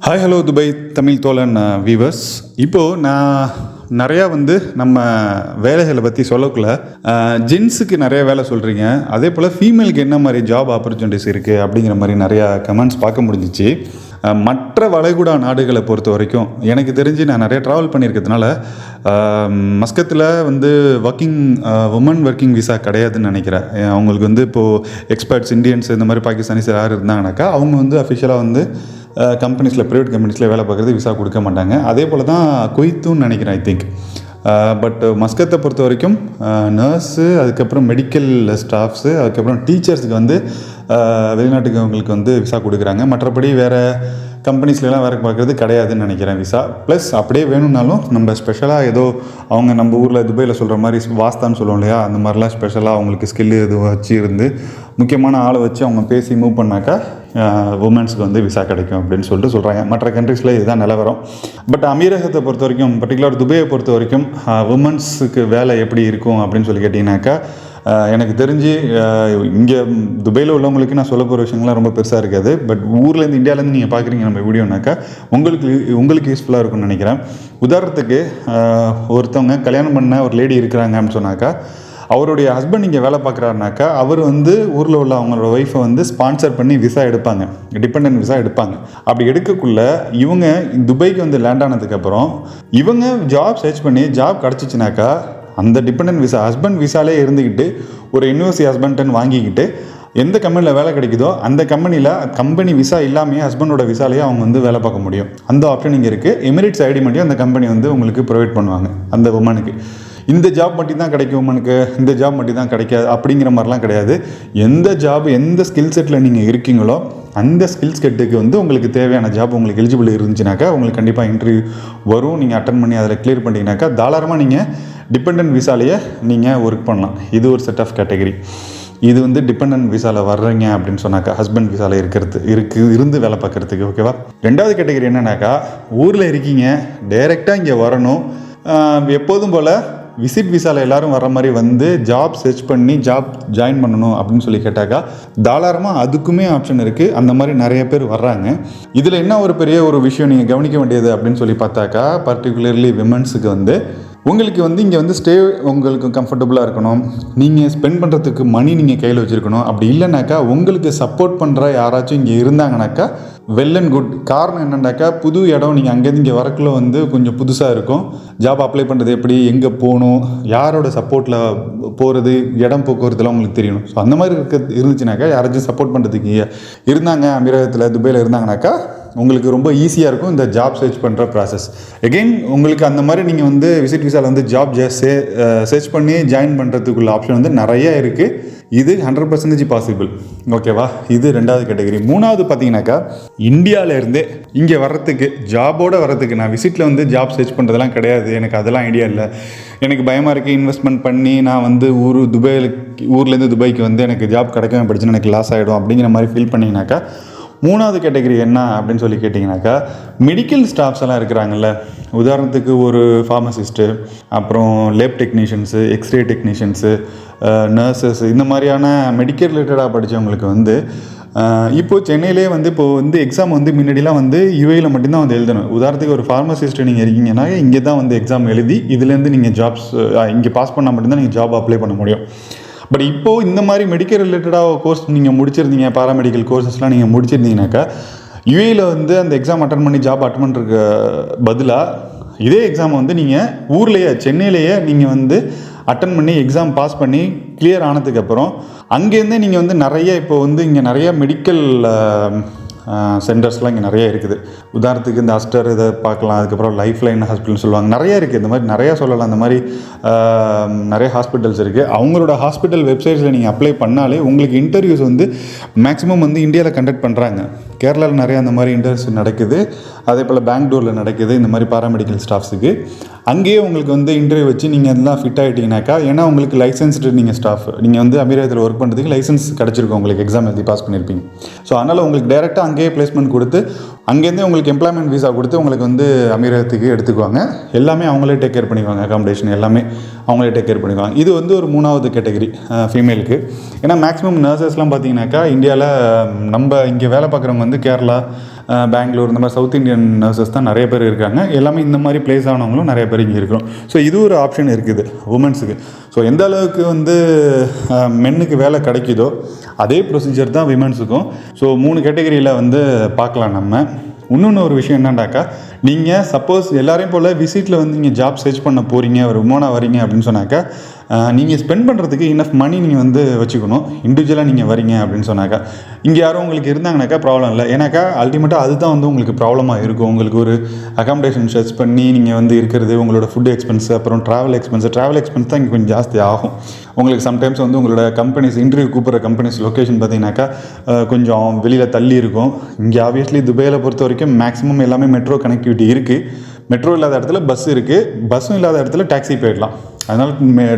Hi hello Dubai Tamil தோழன் viewers இப்போது நான் நிறையா வந்து நம்ம வேலைகளை பற்றி சொல்லக்குள்ள uh, ஜென்ஸுக்கு நிறைய வேலை சொல்கிறீங்க அதே போல் ஃபீமேலுக்கு என்ன மாதிரி ஜாப் ஆப்பர்ச்சுனிட்டிஸ் இருக்குது அப்படிங்கிற மாதிரி நிறையா கமெண்ட்ஸ் பார்க்க முடிஞ்சிச்சு. Uh, மற்ற வளைகுடா நாடுகளை பொறுத்த வரைக்கும் எனக்கு தெரிஞ்சு நான் நிறைய ட்ராவல் பண்ணியிருக்கிறதுனால uh, மஸ்கத்தில் வந்து ஒர்க்கிங் உமன் ஒர்க்கிங் விசா கிடையாதுன்னு நினைக்கிறேன். அவங்களுக்கு வந்து இப்போது எக்ஸ்பர்ட்ஸ் இந்தியன்ஸ் இந்த மாதிரி பாகிஸ்தானிஸ் யார் இருந்தாங்கனாக்கா அவங்க வந்து அஃபிஷியலாக வந்து கம்பெனிஸில் ப்ரைவேட் கம்பெனிஸில் வேலை பார்க்குறது விசா கொடுக்க மாட்டாங்க. அதே போல் தான் குய்த்துன்னு நினைக்கிறேன் ஐ திங்க் பட் மஸ்கத்தை பொறுத்த வரைக்கும் நர்ஸு அதுக்கப்புறம் மெடிக்கல் ஸ்டாஃப்ஸு அதுக்கப்புறம் டீச்சர்ஸுக்கு வந்து அஹ், வெளிநாட்டுக்கு அவங்களுக்கு வந்து விசா கொடுக்குறாங்க. மற்றபடி வேறு கம்பெனிஸ்லாம் வேலை பார்க்குறது கிடையாதுன்னு நினைக்கிறேன் விசா ப்ளஸ் அப்படியே வேணும்னாலும் நம்ம ஸ்பெஷலாக ஏதோ அவங்க நம்ம ஊரில் துபாயில் சொல்கிற மாதிரி வாஸ்தான்னு சொல்லுவோம் இல்லையா? அந்த மாதிரிலாம் ஸ்பெஷலாக அவங்களுக்கு ஸ்கில் எதுவும் வச்சு இருந்து முக்கியமான ஆளை வச்சு அவங்க பேசி மூவ் பண்ணாக்கா உமன்ஸ்க்கு வந்து விசா கிடைக்கும் அப்படின்னு சொல்லிட்டு சொல்கிறாங்க மற்ற கண்ட்ரீஸில் இதுதான் நிலவரம். பட் அமீரகத்தை பொறுத்த வரைக்கும் பர்டிகுலர் துபையை பொறுத்த வரைக்கும் உமன்ஸுக்கு வேலை எப்படி இருக்கும் அப்படின்னு சொல்லி கேட்டிங்கனாக்கா எனக்கு தெரிஞ்சு இங்கே துபையில் உள்ளவங்களுக்கு நான் சொல்ல போகிற விஷயங்கள்லாம் ரொம்ப பெருசாக இருக்காது. பட் ஊர்லேருந்து இந்தியாவிலேருந்து நீங்கள் பார்க்குறீங்க நம்ம வீடியோனாக்கா உங்களுக்கு உங்களுக்கு யூஸ்ஃபுல்லாக இருக்கும்னு நினைக்கிறேன். உதாரணத்துக்கு ஒருத்தவங்க கல்யாணம் பண்ண ஒரு லேடி இருக்கிறாங்க அப்படின்னு சொன்னாக்கா அவருடைய ஹஸ்பண்ட் இங்கே வேலை பார்க்குறாருனாக்கா அவர் வந்து ஊரில் உள்ள அவங்களோட ஒய்ஃபை வந்து ஸ்பான்சர் பண்ணி விசா எடுப்பாங்க. டிபெண்டன்ட் விசா எடுப்பாங்க. அப்படி எடுக்கக்குள்ள இவங்க துபாய்க்கு வந்து லேண்ட் ஆனதுக்கப்புறம் இவங்க ஜாப் சர்ச் பண்ணி ஜாப் கிடச்சிச்சினாக்கா அந்த டிபெண்டன்ட் விசா ஹஸ்பண்ட் விசாலே இருந்துக்கிட்டு ஒரு யூனிவர்சிட்டி ஹஸ்பண்ட்டன் வாங்கிக்கிட்டு எந்த கம்பெனியில் வேலை கிடைக்குதோ அந்த கம்பெனியில் கம்பெனி விசா இல்லாமையே ஹஸ்பண்டோட விசாலேயே அவங்க வந்து வேலை பார்க்க முடியும். அந்த ஆப்ஷன் இங்கே இருக்குது எமிரேட்ஸ் ஐடி மட்டும் அந்த கம்பெனி வந்து உங்களுக்கு ப்ரொவைட் பண்ணுவாங்க அந்த உமனுக்கு இந்த ஜாப் மட்டும்தான் கிடைக்கும் உமனுக்கு இந்த ஜாப் மட்டும் தான் கிடைக்காது அப்படிங்கிற மாதிரிலாம் கிடையாது. எந்த ஜாப் எந்த ஸ்கில் செட்டில் நீங்கள் இருக்கீங்களோ அந்த ஸ்கில் செட்டுக்கு வந்து உங்களுக்கு தேவையான ஜாப் உங்களுக்கு எலிஜிபிள் இருந்துச்சுனாக்கா உங்களுக்கு கண்டிப்பாக இன்டர்வியூ வரும். நீங்கள் அட்டன் பண்ணி அதில் கிளியர் பண்ணிட்டீங்கனாக்கா தாராளமாக நீங்கள் டிபெண்டன்ட் விசாலேயே நீங்கள் ஒர்க் பண்ணலாம். இது ஒரு செட் ஆஃப் கேட்டகரி இது வந்து டிபெண்டன்ட் விசாவில் வர்றீங்க அப்படின்னு சொன்னாக்கா ஹஸ்பண்ட் விசாவில் இருக்கிறது இருக்கு இருந்து வேலை பார்க்குறதுக்கு ஓகேவா ரெண்டாவது கேட்டகரி என்னன்னாக்கா ஊரில் இருக்கீங்க டைரெக்டாக இங்கே வரணும். எப்போதும் போல் விசிட் விசாவில் எல்லாரும் வர மாதிரி வந்து ஜாப் சர்ச் பண்ணி ஜாப் ஜாயின் பண்ணணும் அப்படின்னு சொல்லி கேட்டாக்கா தாராளமாக அதுக்குமே ஆப்ஷன் இருக்குது அந்த மாதிரி நிறைய பேர் வர்றாங்க. இதில் என்ன ஒரு பெரிய ஒரு விஷயம் நீங்கள் கவனிக்க வேண்டியது அப்படின்னு சொல்லி பார்த்தாக்கா பர்டிகுலர்லி விமன்ஸுக்கு வந்து உங்களுக்கு வந்து இங்கே வந்து ஸ்டே உங்களுக்கு கம்ஃபர்டபுளாக இருக்கணும். நீங்கள் ஸ்பெண்ட் பண்ணுறதுக்கு மணி நீங்கள் கையில் வச்சுருக்கணும். அப்படி இல்லைனாக்கா உங்களுக்கு சப்போர்ட் பண்ணுற யாராச்சும் இங்கே இருந்தாங்கனாக்கா வெல் அண்ட் குட் காரணம் என்னென்னாக்கா புது இடம் நீங்கள் அங்கேருந்து இங்கே வரக்குள்ள வந்து கொஞ்சம் புதுசாக இருக்கும். ஜாப் அப்ளை பண்ணுறது எப்படி எங்கே போகணும் யாரோட சப்போர்ட்டில் போகிறது இடம் போக்குவரத்துலாம் உங்களுக்கு தெரியணும். ஸோ அந்த மாதிரி இருக்க இருந்துச்சுனாக்கா யாராச்சும் சப்போர்ட் பண்ணுறதுக்கு இருந்தாங்க அமீரகத்தில் துபாயில் இருந்தாங்கனாக்கா உங்களுக்கு ரொம்ப ஈஸியாக இருக்கும் இந்த ஜாப் சர்ச் பண்ணுற ப்ராசஸ் எகெயின் உங்களுக்கு அந்த மாதிரி நீங்கள் வந்து விசிட் விசாவில் வந்து ஜாப் சர்ச் பண்ணி ஜாயின் பண்ணுறதுக்குள்ள ஆப்ஷன் வந்து நிறைய இருக்குது இது ஹண்ட்ரட் பர்சன்டேஜ் பாசிபிள் ஓகேவா இது ரெண்டாவது கேட்டகரி மூணாவது பார்த்தீங்கன்னாக்கா இந்தியாவிலேருந்தே இங்கே வர்றதுக்கு ஜாபோடு வர்றதுக்கு நான் விசிட்டில் வந்து ஜாப் சர்ச் பண்ணுறதெல்லாம் கிடையாது. எனக்கு அதெல்லாம் ஐடியா இல்லை. எனக்கு பயமாக இருக்குது இன்வெஸ்ட்மெண்ட் பண்ணி நான் வந்து ஊர் துபாயில் ஊர்லேருந்து துபாய்க்கு வந்து எனக்கு ஜாப் கிடைக்காம படிச்சுன்னு எனக்கு லாஸ் ஆகிடும் அப்படிங்கிற மாதிரி ஃபீல் பண்ணிங்கனாக்கா மூணாவது கேட்டகரி என்ன அப்படின்னு சொல்லி கேட்டிங்கனாக்கா மெடிக்கல் ஸ்டாஃப்ஸ் எல்லாம் இருக்கிறாங்கல்ல. உதாரணத்துக்கு ஒரு ஃபார்மசிஸ்ட்டு அப்புறம் lab technicians x ray technicians nurses இந்த மாதிரியான மெடிக்கல் ரிலேட்டடாக படித்தவங்களுக்கு வந்து இப்போ சென்னையிலே வந்து இப்போது வந்து எக்ஸாம் வந்து முன்னாடிலாம் வந்து யூஏயில் மட்டும்தான் வந்து எழுதணும். உதாரணத்துக்கு ஒரு ஃபார்மசிஸ்ட் நீங்கள் இருக்கீங்கன்னா இங்கே தான் வந்து எக்ஸாம் எழுதி இதுலேருந்து நீங்கள் ஜாப்ஸ் இங்கே பாஸ் பண்ணால் மட்டும்தான் நீங்கள் ஜாப் அப்ளை பண்ண முடியும். பட் இப்போது இந்த மாதிரி மெடிக்கல் ரிலேட்டடாக கோர்ஸ் நீங்கள் முடிச்சிருந்தீங்க பாராமெடிக்கல் கோர்சஸ்லாம் நீங்கள் முடிச்சிருந்தீங்கனாக்கா யூஏயில் வந்து அந்த எக்ஸாம் அட்டன் பண்ணி ஜாப் அட்டன் பண்ணுறதுக்கு பதிலாக இதே எக்ஸாம் வந்து நீங்கள் ஊர்லேயே சென்னையிலேயே நீங்கள் வந்து அட்டன் பண்ணி எக்ஸாம் பாஸ் பண்ணி கிளியர் ஆனதுக்கப்புறம் அங்கேருந்தே நீங்கள் வந்து நிறைய இப்போ வந்து இங்கே நிறைய மெடிக்கல் சென்டர்ஸ்லாம் இங்கே நிறைய இருக்குது. உதாரணத்துக்கு இந்த அஸ்டர் இதை பார்க்கலாம் அதுக்கப்புறம் லைஃப் லைன் ஹாஸ்பிட்டல்னு சொல்லுவாங்க. நிறைய இருக்குது இந்த மாதிரி நிறையா சொல்லலாம். இந்த மாதிரி நிறைய ஹாஸ்பிட்டல்ஸ் இருக்குது அவங்களோட ஹாஸ்பிட்டல் வெப்சைட்ஸில் நீங்கள் அப்ளை பண்ணாலே உங்களுக்கு இன்டர்வியூஸ் வந்து மேக்ஸிமம் வந்து இந்தியாவில் கண்டக்ட் பண்ணுறாங்க கேரளாவில் நிறைய அந்த மாதிரி இன்டர்ன்ஷிப் நடக்குது. அதே போல் பெங்களூரில் நடக்குது இந்த மாதிரி பாராமெடிக்கல் ஸ்டாஃப்ஸுக்கு அங்கேயே உங்களுக்கு வந்து இன்டர்வியூ வச்சு நீங்கள் எல்லாம் ஃபிட் ஆகிட்டீங்கனாக்கா ஏன்னா உங்களுக்கு லைசன்ஸ்டு நீங்கள் ஸ்டாஃப் நீங்கள் வந்து அமீரகத்தில் ஒர்க் பண்ணுறதுக்கு லைசன்ஸ் கிடச்சிருக்கும் உங்களுக்கு எக்ஸாம் எழுதி பாஸ் பண்ணியிருப்பீங்க ஸோ அதனால் உங்களுக்கு டேரெக்டாக அங்கேயே பிளேஸ்மெண்ட் கொடுத்து அங்கேருந்து உங்களுக்கு எம்ப்ளாய்மெண்ட் விசா கொடுத்து உங்களுக்கு வந்து அமீரகத்துக்கு எடுத்துக்குவாங்க. எல்லாமே அவங்களே டேக் கேர் பண்ணிக்குவாங்க. அகாமடேஷன் எல்லாமே அவங்களே டேக் கேர் பண்ணிக்குவாங்க. இது வந்து ஒரு மூணாவது கேட்டகரி ஃபீமேலுக்கு ஏன்னா மேக்ஸிமம் நர்சஸ்லாம் பார்த்தீங்கன்னாக்கா இந்தியாவில் நம்ம இங்கே வேலை பார்க்குறவங்க வந்து கேரளா பெங்களூர் இந்த மாதிரி சவுத் இந்தியன் நர்சஸ் தான் நிறைய பேர் இருக்காங்க. எல்லாமே இந்த மாதிரி பிளேஸ் ஆனவங்களும் நிறைய பேர் இங்கே இருக்கிறோம். ஸோ இது ஒரு ஆப்ஷன் இருக்குது உமன்ஸுக்கு ஸோ எந்த அளவுக்கு வந்து மென்னுக்கு வேலை கிடைக்குதோ அதே ப்ரொசீஜர் தான் விமன்ஸுக்கும் ஸோ மூணு கேட்டகரியில் வந்து பார்க்கலாம் நம்ம. இன்னொன்று ஒரு விஷயம் என்னண்டாக்கா நீங்கள் சப்போஸ் எல்லாரையும் போல் விசிட்டில் வந்து நீங்கள் ஜாப் சர்ச் பண்ண போகிறீங்க ஒரு உமனாக வரீங்க அப்படின்னு சொன்னாக்கா நீங்கள் ஸ்பெண்ட் பண்ணுறதுக்கு இனஃப் மணி நீங்கள் வந்து வச்சுக்கணும். இண்டிவிஜுவலாக நீங்கள் வரீங்க அப்படின்னு சொன்னாக்கா இங்கே யாரும் உங்களுக்கு இருந்தாங்கனாக்கா ப்ராப்ளம் இல்லை. ஏன்னாக்கா அல்டிமேட்டாக அதுதான் வந்து உங்களுக்கு ப்ராப்ளமாக இருக்கும். உங்களுக்கு ஒரு அகாமடேஷன் சர்ச் பண்ணி நீங்கள் வந்து இருக்கிறது உங்களோட ஃபுட் எக்ஸ்பென்ஸ் அப்புறம் ட்ராவல் எக்ஸ்பென்ஸ் ட்ராவல் எக்ஸ்பென்ஸ் தான் இங்கே கொஞ்சம் ஜாஸ்தி ஆகும். உங்களுக்கு சம்டைம்ஸ் வந்து உங்களோட கம்பெனிஸ் இன்டர்வியூ கூப்பிட்ற கம்பெனிஸ் லொக்கேஷன் பார்த்தீங்கன்னாக்கா கொஞ்சம் வெளியில் தள்ளி இருக்கும். இங்கே ஆப்வியஸ்லி துபாயில் பொறுத்த வரைக்கும் மேக்ஸிமம் எல்லாமே மெட்ரோ கனெக்டிவிட்டி இருக்குது மெட்ரோ இல்லாத இடத்துல பஸ் இருக்குது பஸ்ஸும் இல்லாத இடத்துல டாக்ஸி போயிடலாம். அதனால்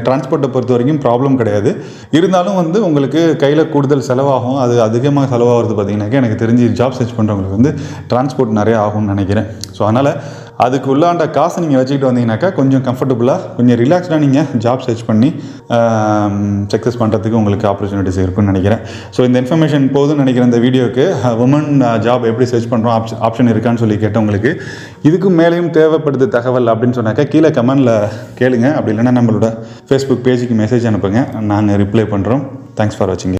டிரான்ஸ்போர்ட்டை பொறுத்த வரைக்கும் ப்ராப்ளம் கிடையாது. இருந்தாலும் வந்து உங்களுக்கு கையில் கூடுதல் செலவாகும். அது அதிகமாக செலவாகிறது பார்த்தீங்கன்னாக்கா எனக்கு தெரிஞ்சு ஜாப் சர்ச் பண்ணுறவங்களுக்கு வந்து டிரான்ஸ்போர்ட் நிறைய ஆகும்னு நினைக்கிறேன். ஸோ அதனால் அதுக்கு உள்ளாண்ட காசை நீங்கள் வச்சுக்கிட்டு வந்தீங்கன்னாக்கா கொஞ்சம் கம்ஃபர்டபுளாக கொஞ்சம் ரிலாக்ஸ்டாக நீங்கள் ஜாப் சர்ச் பண்ணி சக்ஸஸ் பண்ணுறதுக்கு உங்களுக்கு ஆப்பர்ச்சுனிட்டிஸ் இருக்குன்னு நினைக்கிறேன். ஸோ இந்த இன்ஃபர்மேஷன் போதும்னு நினைக்கிறேன் இந்த வீடியோக்கு உமன் ஜாப் எப்படி சர்ச் பண்ணுறோம் ஆப்ஷன் ஆப்ஷன் இருக்கான்னு சொல்லி கேட்டவங்களுக்கு இதுக்கு மேலேயும் தேவைப்படுது தகவல் அப்படின்னு சொன்னாக்கா கீழே கமெண்டில் கேளுங்க. அப்படி இல்லைன்னா நம்மளோட ஃபேஸ்புக் பேஜுக்கு மெசேஜ் அனுப்புங்க. நாங்கள் ரிப்ளை பண்ணுறோம் தேங்க்ஸ் ஃபார் வாட்சிங்